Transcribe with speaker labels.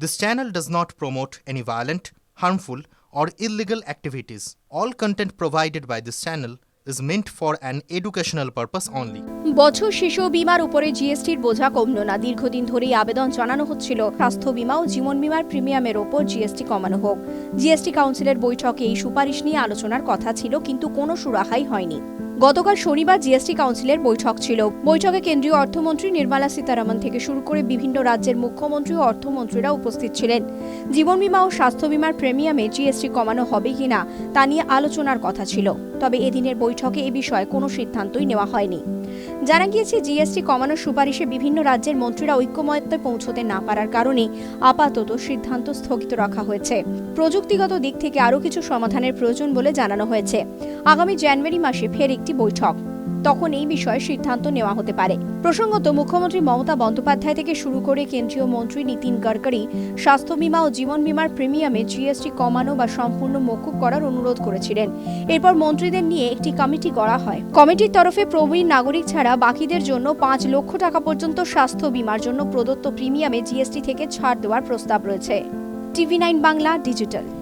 Speaker 1: This channel does not promote any violent, harmful, or illegal activities. All content provided by this channel is meant for an educational purpose only.
Speaker 2: বছর শিশু বিমার উপরে জিএসটির বোঝা কমল না দীর্ঘদিন ধরেই আবেদন জানানো হচ্ছিল স্বাস্থ্য বিমা ও জীবন বিমার প্রিমিয়ামের ওপর জিএসটি কমানো হোক জিএসটি কাউন্সিলের বৈঠকে এই সুপারিশ নিয়ে আলোচনার কথা ছিল কিন্তু কোনো সুরাহাই হয়নি গতকাল শনিবার জিএসটি কাউন্সিলের বৈঠক ছিল। বৈঠকে কেন্দ্রীয় অর্থমন্ত্রী নির্মলা সীতারামন থেকে শুরু করে বিভিন্ন রাজ্যের মুখ্যমন্ত্রী ও অর্থমন্ত্রীরা উপস্থিত ছিলেন। জীবন বিমা ও স্বাস্থ্য বিমার প্রিমিয়ামে জিএসটি কমানো হবে কিনা তা নিয়ে আলোচনার কথা ছিল। তবে এদিনের বৈঠকে এ বিষয়ে কোনো সিদ্ধান্তই নেওয়া হয়নি। জানা গিয়েছে, জিএসটি কমানোর সুপারিশে বিভিন্ন রাজ্যের মন্ত্রীরা ঐক্যমত্যে পৌঁছতে না পারার কারণে আপাতত সিদ্ধান্ত স্থগিত রাখা হয়েছে। প্রযুক্তিগত দিক থেকে আরও কিছু সমাধানের প্রয়োজন বলে জানানো হয়েছে। আগামী জানুয়ারি মাসে ফের একটি বৈঠক। তখন এই বিষয়ে সিদ্ধান্ত নেওয়া হতে পারে। প্রসঙ্গত, মুখ্যমন্ত্রী মমতা বন্দ্যোপাধ্যায় থেকে শুরু করে কেন্দ্রীয় মন্ত্রী নীতিন গডকরি স্বাস্থ্য বীমা ও জীবন বীমার প্রিমিয়ামে জিএসটি কমানো বা সম্পূর্ণ মকুব করার অনুরোধ করেছিলেন। এরপর মন্ত্রীদের নিয়ে একটি কমিটি করা হয়। কমিটির তরফে প্রবীণ নাগরিক ছাড়া বাকিদের জন্য পাঁচ লক্ষ টাকা পর্যন্ত স্বাস্থ্য বীমার জন্য প্রদত্ত প্রিমিয়ামে জিএসটি থেকে ছাড় দেওয়ার প্রস্তাব রয়েছে। TV nine Bangla digital